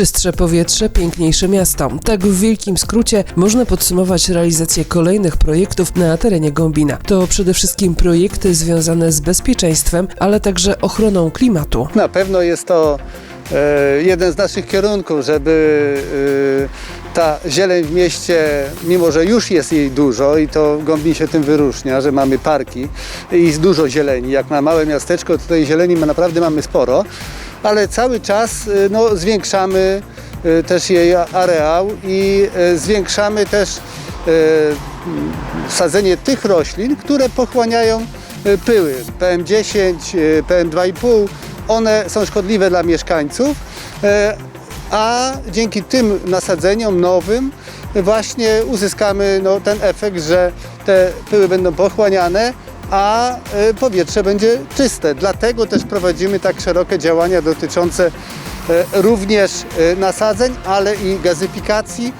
Czystsze powietrze, piękniejsze miasto. Tak w wielkim skrócie można podsumować realizację kolejnych projektów na terenie Gombina. To przede wszystkim projekty związane z bezpieczeństwem, ale także ochroną klimatu. Na pewno jest to e, jeden z naszych kierunków, żeby e, ta zieleń w mieście, mimo że już jest jej dużo i to Gombin się tym wyróżnia, że mamy parki i dużo zieleni. Jak na małe miasteczko, to tej zieleni naprawdę mamy sporo, ale cały czas e, no, zwiększamy e, też jej areał i e, zwiększamy też sadzenie tych roślin, które pochłaniają pyły PM10, e, PM2,5. One są szkodliwe dla mieszkańców, a dzięki tym nasadzeniom nowym właśnie uzyskamy no, ten efekt, że te pyły będą pochłaniane, a e, powietrze będzie czyste. Dlatego też prowadzimy tak szerokie działania dotyczące e, również e, nasadzeń, ale i gazyfikacji,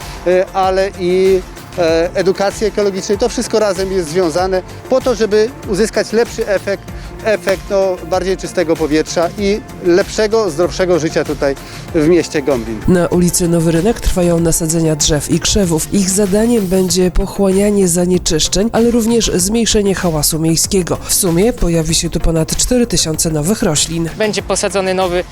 ale i e, edukacji ekologicznej. To wszystko razem jest związane po to, żeby uzyskać lepszy efekt, efekt no, bardziej czystego powietrza i lepszego, zdrowszego życia tutaj w mieście Gombin. Na ulicy Nowy Rynek trwają nasadzenia drzew i krzewów. Ich zadaniem będzie pochłanianie zanieczyszczeń, ale również zmniejszenie hałasu miejskiego. W sumie pojawi się tu ponad 4000 nowych roślin. będzie posadzony nowy,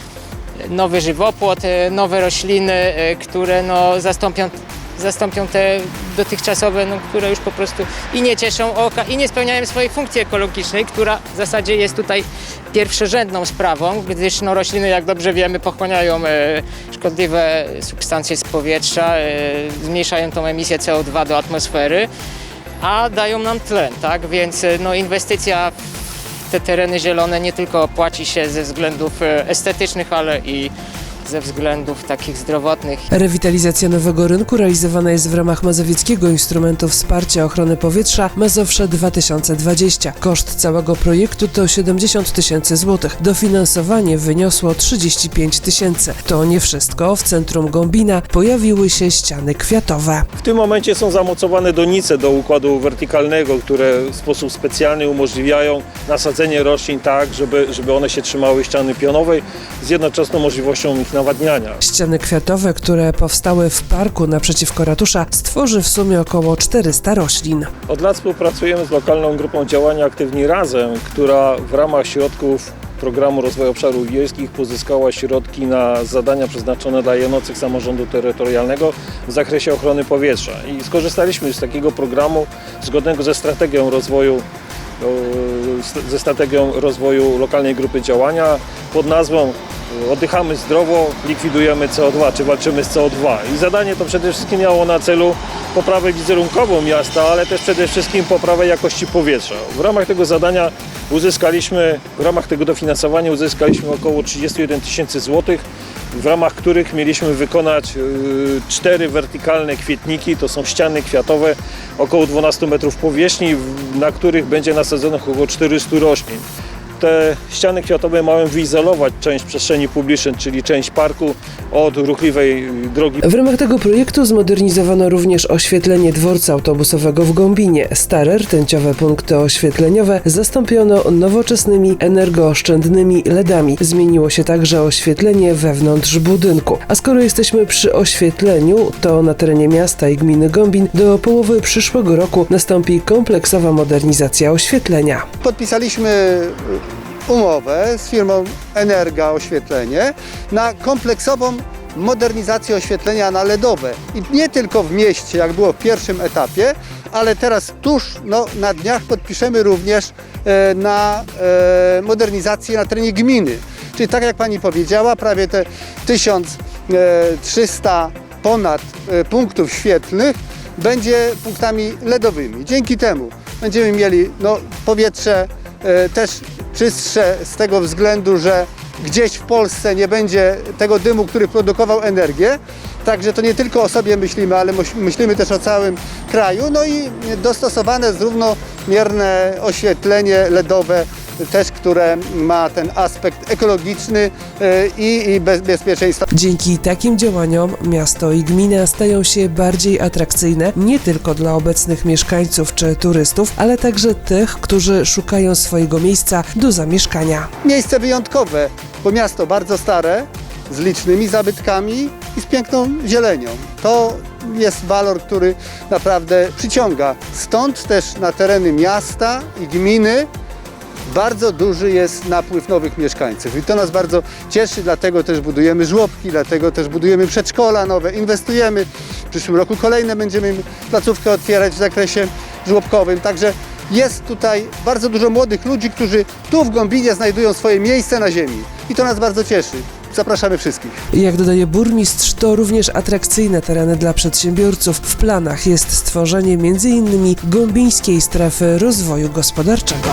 nowy żywopłot, e, nowe rośliny, e, które no, zastąpią, zastąpią te dotychczasowe, no, które już po prostu i nie cieszą oka, i nie spełniają swojej funkcji ekologicznej, która w zasadzie jest tutaj pierwszorzędną sprawą, gdyż no, rośliny, jak dobrze wiemy, pochłaniają e, szkodliwe substancje z powietrza, e, zmniejszają tą emisję CO2 do atmosfery, a dają nam tlen, tak? Więc e, no, inwestycja w te tereny zielone nie tylko opłaci się ze względów e, estetycznych, ale i ze względów takich zdrowotnych. Rewitalizacja nowego rynku realizowana jest w ramach Mazowieckiego Instrumentu Wsparcia Ochrony Powietrza Mazowsze 2020. Koszt całego projektu to 70 tysięcy złotych. Dofinansowanie wyniosło 35 tysięcy. To nie wszystko. W centrum Gombina pojawiły się ściany kwiatowe. W tym momencie są zamocowane donice do układu wertykalnego, które w sposób specjalny umożliwiają nasadzenie roślin tak, żeby, żeby one się trzymały ściany pionowej z jednoczesną możliwością ich nawadniania. Ściany kwiatowe, które powstały w parku naprzeciwko ratusza, stworzy w sumie około 400 roślin. Od lat współpracujemy z lokalną grupą działania Aktywni Razem, która w ramach środków Programu Rozwoju Obszarów Wiejskich pozyskała środki na zadania przeznaczone dla jednostek samorządu terytorialnego w zakresie ochrony powietrza. I skorzystaliśmy z takiego programu zgodnego ze strategią rozwoju e, ze strategią rozwoju lokalnej grupy działania pod nazwą Oddychamy zdrowo, likwidujemy CO2, czy walczymy z CO2. I zadanie to przede wszystkim miało na celu poprawę wizerunkową miasta, ale też przede wszystkim poprawę jakości powietrza. W ramach tego zadania uzyskaliśmy, w ramach tego dofinansowania uzyskaliśmy około 31 tysięcy złotych, w ramach których mieliśmy wykonać y, cztery wertykalne kwietniki, to są ściany kwiatowe, około 12 metrów powierzchni, na których będzie nasadzonych około 400 roślin. Te ściany kwiatowe mają wyizolować część przestrzeni publicznej, czyli część parku od ruchliwej drogi W ramach tego projektu zmodernizowano również oświetlenie dworca autobusowego w Gombinie. Stare rtęciowe punkty oświetleniowe zastąpiono nowoczesnymi, energooszczędnymi LEDami. Zmieniło się także oświetlenie wewnątrz budynku. A skoro jesteśmy przy oświetleniu, to na terenie miasta i gminy Gombin do połowy przyszłego roku nastąpi kompleksowa modernizacja oświetlenia. Podpisaliśmy umowę z firmą Energa Oświetlenie na kompleksową modernizację oświetlenia na LEDowe. I nie tylko w mieście, jak było w pierwszym etapie, ale teraz tuż no, na dniach podpiszemy również e, na e, modernizację na terenie gminy. Czyli tak jak Pani powiedziała, prawie te 1300 ponad e, punktów świetlnych będzie punktami LEDowymi. Dzięki temu będziemy mieli no, powietrze e, też czystsze z tego względu, że gdzieś w Polsce nie będzie tego dymu, który produkował energię. Także to nie tylko o sobie myślimy, ale myśl- myślimy też o całym kraju. No i dostosowane równomierne oświetlenie LEDowe też, które ma ten aspekt ekologiczny e, i, i bez, bezpieczeństwa. Dzięki takim działaniom miasto i gmina stają się bardziej atrakcyjne nie tylko dla obecnych mieszkańców czy turystów, ale także tych, którzy szukają swojego miejsca do zamieszkania. Miejsce wyjątkowe, bo miasto bardzo stare, z licznymi zabytkami i z piękną zielenią. To jest walor, który naprawdę przyciąga. Stąd też na tereny miasta i gminy bardzo duży jest napływ nowych mieszkańców i to nas bardzo cieszy, dlatego też budujemy żłobki, dlatego też budujemy przedszkola nowe, inwestujemy. W przyszłym roku kolejne będziemy placówkę otwierać w zakresie żłobkowym, także jest tutaj bardzo dużo młodych ludzi, którzy tu w Gąbinie znajdują swoje miejsce na ziemi i to nas bardzo cieszy. Zapraszamy wszystkich. Jak dodaje burmistrz, to również atrakcyjne tereny dla przedsiębiorców. W planach jest stworzenie m.in. gąbińskiej strefy rozwoju gospodarczego.